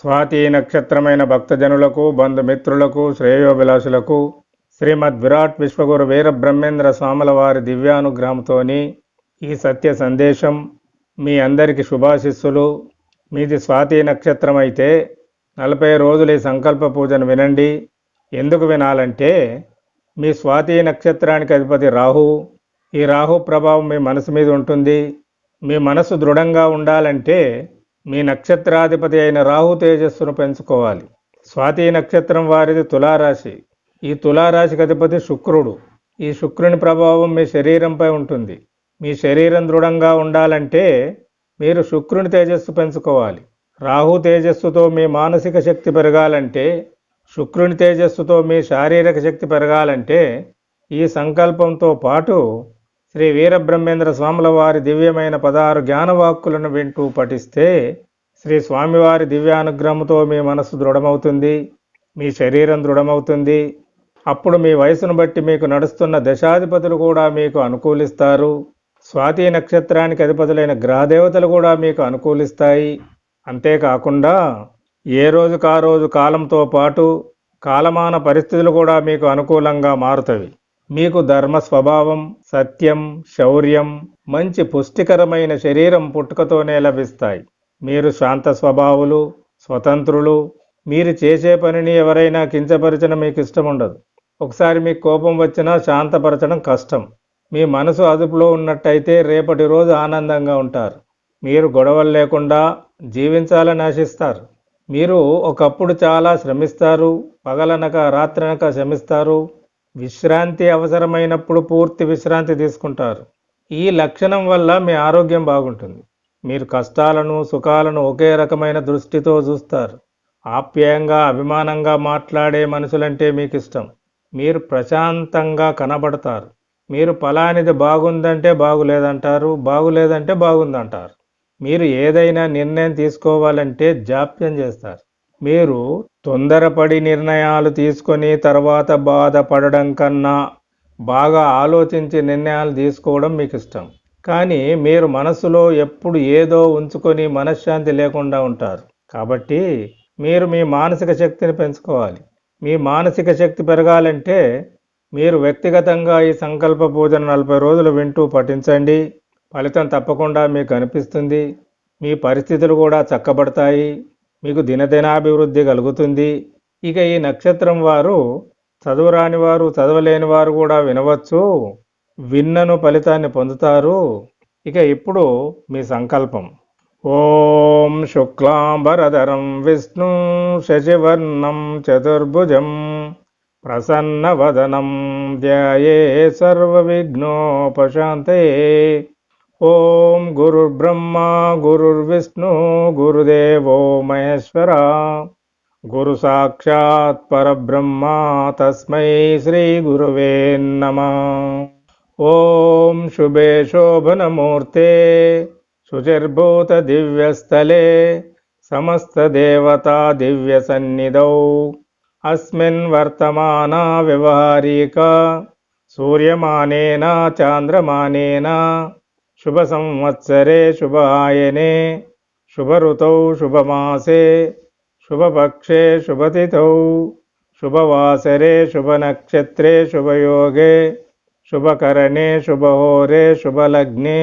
స్వాతి నక్షత్రమైన భక్తజనులకు బంధుమిత్రులకు శ్రేయోభిలాషులకు శ్రీమద్ విరాట్ విశ్వగురు వీరబ్రహ్మేంద్ర స్వాముల వారి దివ్యానుగ్రహంతోని ఈ సత్య సందేశం మీ అందరికీ శుభాశిస్సులు. మీది స్వాతి నక్షత్రం అయితే నలభై రోజులు ఈ సంకల్ప పూజను వినండి. ఎందుకు వినాలంటే మీ స్వాతి నక్షత్రానికి అధిపతి రాహు. ఈ రాహు ప్రభావం మీ మనసు మీద ఉంటుంది. మీ మనసు దృఢంగా ఉండాలంటే మీ నక్షత్రాధిపతి అయిన రాహు తేజస్సును పెంచుకోవాలి. స్వాతి నక్షత్రం వారిది తులారాశి. ఈ తులారాశికి అధిపతి శుక్రుడు. ఈ శుక్రుని ప్రభావం మీ శరీరంపై ఉంటుంది. మీ శరీరం దృఢంగా ఉండాలంటే మీరు శుక్రుని తేజస్సు పెంచుకోవాలి. రాహు తేజస్సుతో మీ మానసిక శక్తి పెరగాలంటే శుక్రుని తేజస్సుతో మీ శారీరక శక్తి పెరగాలంటే ఈ సంకల్పంతో పాటు శ్రీ వీరబ్రహ్మేంద్ర స్వాముల వారి దివ్యమైన పదహారు జ్ఞానవాక్కులను వింటూ పఠిస్తే శ్రీ స్వామివారి దివ్యానుగ్రహంతో మీ మనసు దృఢమవుతుంది మీ శరీరం దృఢమవుతుంది. అప్పుడు మీ వయసును బట్టి మీకు నడుస్తున్న దశాధిపతులు కూడా మీకు అనుకూలిస్తారు. స్వాతి నక్షత్రానికి అధిపతులైన గ్రహదేవతలు కూడా మీకు అనుకూలిస్తాయి. అంతేకాకుండా ఏ రోజుకు ఆ రోజు కాలంతో పాటు కాలమాన పరిస్థితులు కూడా మీకు అనుకూలంగా మారుతవి. మీకు ధర్మ స్వభావం సత్యం శౌర్యం మంచి పుష్టికరమైన శరీరం పుట్టుకతోనే లభిస్తాయి. మీరు శాంత స్వభావులు స్వతంత్రులు మీరు చేసే పనిని ఎవరైనా కించపరచడం మీకు ఇష్టం ఉండదు ఒకసారి మీకు కోపం వచ్చినా శాంతపరచడం కష్టం. మీ మనసు అదుపులో ఉన్నట్టయితే రేపటి రోజు ఆనందంగా ఉంటారు. మీరు గొడవలు లేకుండా జీవించాలని ఆశిస్తారు. మీరు ఒకప్పుడు చాలా శ్రమిస్తారు పగలనక రాత్రనక శ్రమిస్తారు విశ్రాంతి అవసరమైనప్పుడు పూర్తి విశ్రాంతి తీసుకుంటారు. ఈ లక్షణం వల్ల మీ ఆరోగ్యం బాగుంటుంది. మీరు కష్టాలను సుఖాలను ఒకే రకమైన దృష్టితో చూస్తారు. ఆప్యాయంగా అభిమానంగా మాట్లాడే మనుషులంటే మీకు ఇష్టం. మీరు ప్రశాంతంగా కనబడతారు. మీరు ఫలానిది బాగుందంటే బాగులేదంటారు బాగులేదంటే బాగుందంటారు. మీరు ఏదైనా నిర్ణయం తీసుకోవాలంటే జాప్యం చేస్తారు. మీరు తొందరపడి నిర్ణయాలు తీసుకొని తర్వాత బాధపడడం కన్నా బాగా ఆలోచించి నిర్ణయాలు తీసుకోవడం మీకు ఇష్టం. కానీ మీరు మనసులో ఎప్పుడు ఏదో ఉంచుకొని మనశ్శాంతి లేకుండా ఉంటారు. కాబట్టి మీరు మీ మానసిక శక్తిని పెంచుకోవాలి. మీ మానసిక శక్తి పెరగాలంటే మీరు వ్యక్తిగతంగా ఈ సంకల్ప పూజను నలభై రోజులు వింటూ పఠించండి. ఫలితం తప్పకుండా మీకు అనిపిస్తుంది. మీ పరిస్థితులు కూడా చక్కబడతాయి. మీకు దినదినాభివృద్ధి కలుగుతుంది. ఇక ఈ నక్షత్రం వారు చదువురాని వారు చదవలేని వారు కూడా వినవచ్చు. విన్నను ఫలితాన్ని పొందుతారు. ఇక ఇప్పుడు మీ సంకల్పం. ఓం శుక్లాంబరధరం విష్ణు శశివర్ణం చతుర్భుజం ప్రసన్నవదనం ధ్యాయే సర్వవిఘ్నోపశాంతే. ఓం ॐ गुरुर्ब्रह्मा गुरुर्विष्णु गुरुदेवो महेश्वरा। गुरुसाक्षात् परब्रह्मा तस्मै श्रीगुरुवे नमः। ॐ शुभे शोभनमूर्ते शुचिर्भूतदिव्यस्थले समस्तदेवता दिव्यसन्निधौ। अस्मिन् वर्तमाना व्यवहारिका सूर्यमानेन चान्द्रमानेन शुभसंवत्सरे शुभायने शुभऋतौ शुभमासे शुभपक्षे शुभतिथौ शुभवासरे शुभनक्षत्रे शुभयोगे शुभकरणे शुभहोरे शुभलग्ने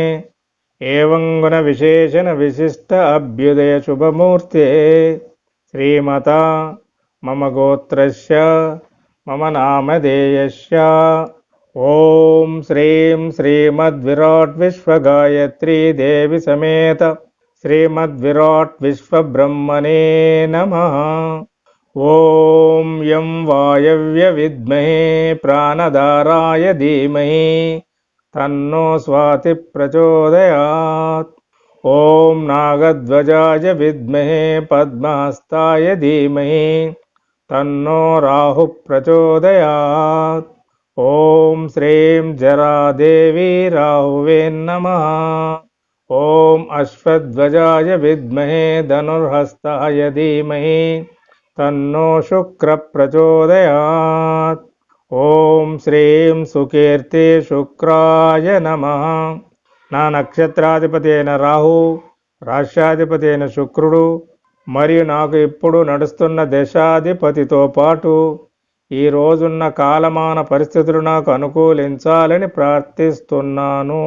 एवं गुणविशेषणविशिष्ट अभ्युदयशुभमूर्ते श्रीमता मम गोत्रस्य मम नामधेयस्य ॐ श्रीं श्रीमद्विराट् विश्वगायत्री देवी समेत श्रीमद्विराट् विश्वब्रह्मणे नमः। ॐ यं वायव्यविद्महे प्राणधाराय धीमहि तन्नो स्वातिप्रचोदयात् ॐ नागध्वजाय विद्महे पद्महस्ताय धीमहि तन्नो राहुः प्रचोदयात् ఓం శ్రీం జరాదేవి రాహువే నమ. ఓం అశ్వధ్వజాయ విద్మహే ధనుర్హస్తాయ ధీమహి. తన్నో శుక్ర ప్రచోదయాత్. ఓం శ్రీం సుకీర్తి శుక్రాయ నమ. నా నక్షత్రాధిపతి అయిన రాహు రాష్ట్రాధిపతి అయిన శుక్రుడు మరియు నాకు ఇప్పుడు నడుస్తున్న దశాధిపతితో పాటు ఈ రోజున్న కాలమాన పరిస్థితులు నాకు అనుకూలించాలని ప్రార్థిస్తున్నాను.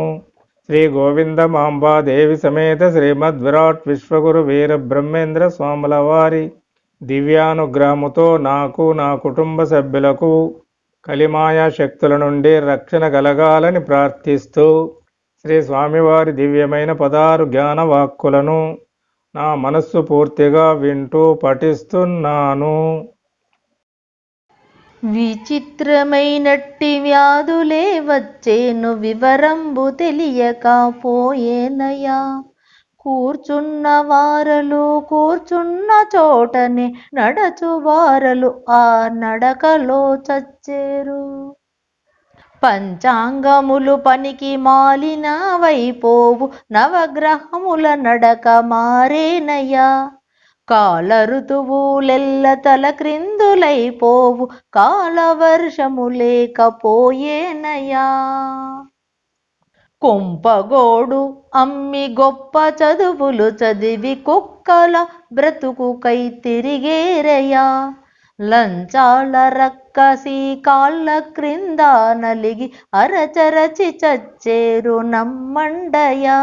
శ్రీ గోవింద మాంబాదేవి సమేత శ్రీమద్ విరాట్ విశ్వగురు వీర బ్రహ్మేంద్ర స్వాముల వారి దివ్యానుగ్రహముతో నాకు నా కుటుంబ సభ్యులకు కలిమాయా శక్తుల నుండి రక్షణ కలగాలని ప్రార్థిస్తూ శ్రీ స్వామివారి దివ్యమైన పదారు జ్ఞాన వాక్కులను నా మనస్సు పూర్తిగా వింటూ పఠిస్తున్నాను. విచిత్రమైనట్టి వ్యాధులే వచ్చేను వివరంబు తెలియకపోయేనయా కూర్చున్న వారలు కూర్చున్న చోటనే నడచు వారలు ఆ నడకలో చచ్చేరు. పంచాంగములు పనికి మాలిన వైపోవు నవగ్రహముల నడక మారేనయ్యా. కాల ఋతువులెల్ల తల క్రిందులైపోవు కాలవర్షము లేకపోయేనయా లేకపోయేనయ్యా కొంపగోడు అమ్మి గొప్ప చదువులు చదివి కుక్కల బ్రతుకుకై తిరిగేరయా. లంచాల రక్కసి కాళ్ళ క్రింద నలిగి అరచరచి చచ్చేరు నమ్మండయా.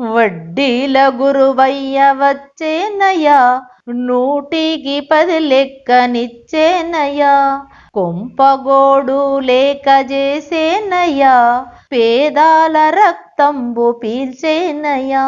వడ్డీల గురువయ్య వచ్చేనయ్యా నూటికి పది లెక్కనిచ్చేనయ్యా. కొంపగోడు లేక చేసేనయ్యా పేదాల రక్తంబు పీల్చేనయ్యా.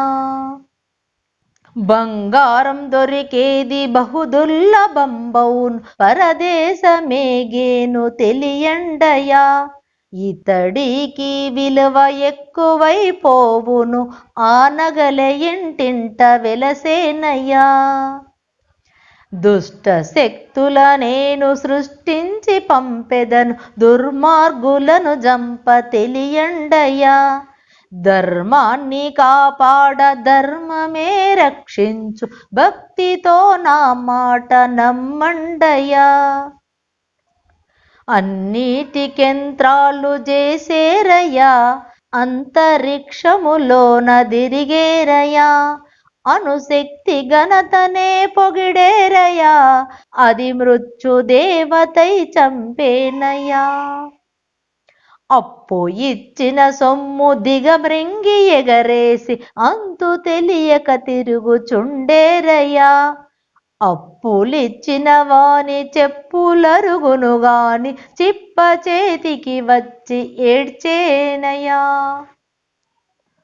బంగారం దొరికేది బహుదుర్లభంబౌన్ పరదేశమేగేను తెలియండయా ఇతడికి విలువ ఎక్కువైపోవును ఆనగల ఇంటింట వెలసేనయ్యా. దుష్ట శక్తుల నేను సృష్టించి పంపెదను. దుర్మార్గులను జంప తెలియండయ్యా. ధర్మాన్ని కాపాడ ధర్మమే రక్షించు. భక్తితో నా మాట నమ్మండయ్యా. అన్నిటికెంత్రాలు చేసేరయ్యా అంతరిక్షములోన దిరిగేరయ్యా అనుశక్తి ఘనతనే పొగిడేరయ్యా అది మృత్యు దేవతై చంపేనయ్యా. అప్పు ఇచ్చిన సొమ్ము దిగమృంగి ఎగరేసి అంతు తెలియక తిరుగుచుండేరయ్యా అప్పులిచ్చిన వాని చెప్పులరుగును గాని చిప్ప చేతికి వచ్చి ఏడ్చేనయా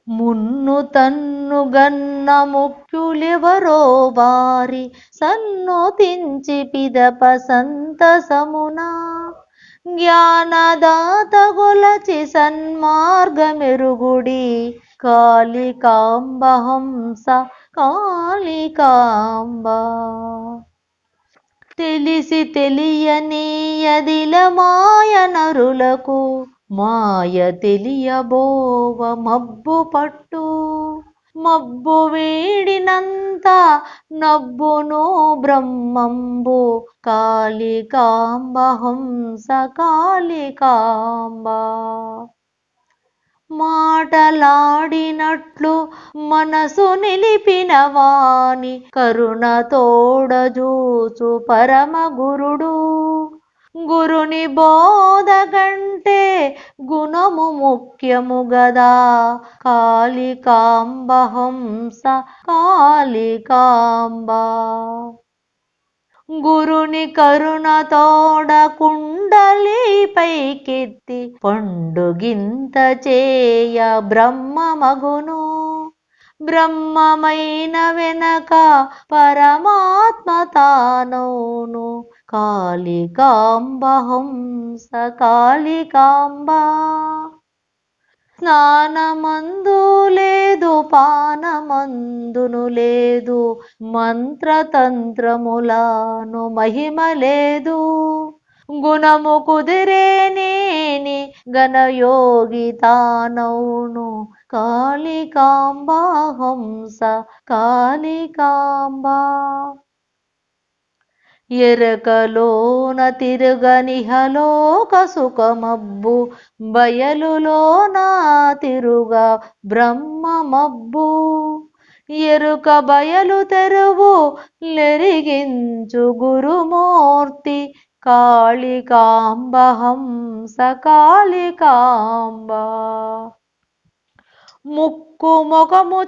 మున్ను తన్ను గన్న ముఖ్యులెవరో వారి సన్నోతించి పిదప సంతసమునా. జ్ఞానదాత గొలచి సన్మార్గమెరుగుడి కాళికాంబహంస కాళికాంబ. తెలిసి తెలియని అదిల మాయ నరులకు మాయ తెలియబోవ మబ్బు పట్టు. మబ్బు వేడినంత నబ్బును బ్రహ్మంబు. కాళికాంబ హంస కాళికాంబ. మాటలాడినట్లు మనసు నిలిపిన వాణి కరుణ తోడజూచు పరమ గురుడు. గురుని బోధ కంటే గుణము ముఖ్యము గదా. కాళికాంబ హంస కాళికాంబ. గురుని కరుణ తోడ కుండలి పైకెత్తి పండుగింత చేయ బ్రహ్మ మగును బ్రహ్మమైన వెనక పరమాత్మ తానోను కాళికాంబ హంస కాళికాంబ స్నానమందు లేదు పానమందును లేదు మంత్రతంత్రములాను మహిమ లేదు. గుణము కుదిరేనేని గణయోగి తానౌను కాళికాంబా హంస కాళికాంబా. ఎరకలోన తిరుగనిహలోక సుఖమబ్బు బయలులోన తిరుగ బ్రహ్మమబ్బు. ఎరుక బయలు తెరువు లెరిగించు గురుమూర్తి కాళికాంబ హంస కాళికాంబ ముక్కు మొగము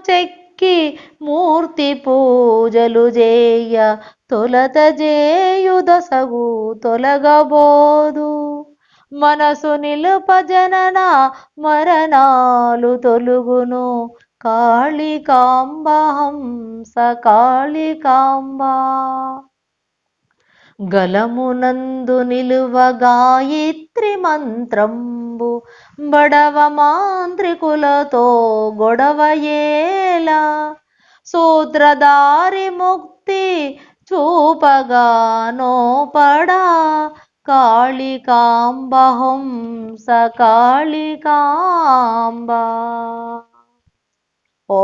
కి మూర్తి పూజలు చేయ తొలత చేయుదసగు తొలగబోదు. మనసు నిలుపజనన మరణాలు తొలుగును. కాళికాంబ హంస కాళికాంబ గలమునందు నిలువ గాయత్రి మంత్రంబు బడవ మాంత్రికులతో గొడవయేలా సూత్రధారి ముక్తి చూపగా కాళికాంబహం సకాళికాంబ ఓ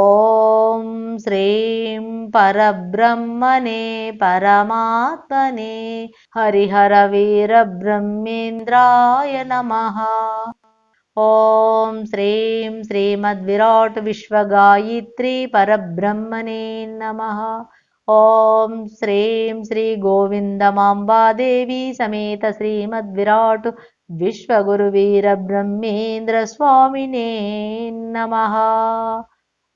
శ్రీం పరబ్రహ్మణే పరమాత్మనే. హరిహర వీర బ్రహ్మేంద్రాయ నమః. ఓం శ్రీం శ్రీమద్విరాట్ విశ్వగాయత్రి పరబ్రహ్మణే నమః. ఓం శ్రీం శ్రీ గోవిందమాంబాదేవి సమేత శ్రీమద్విరాట్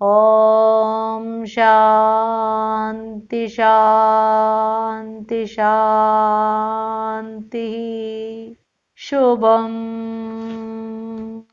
ॐ शान्ति शान्ति शान्तिः। शुभम्।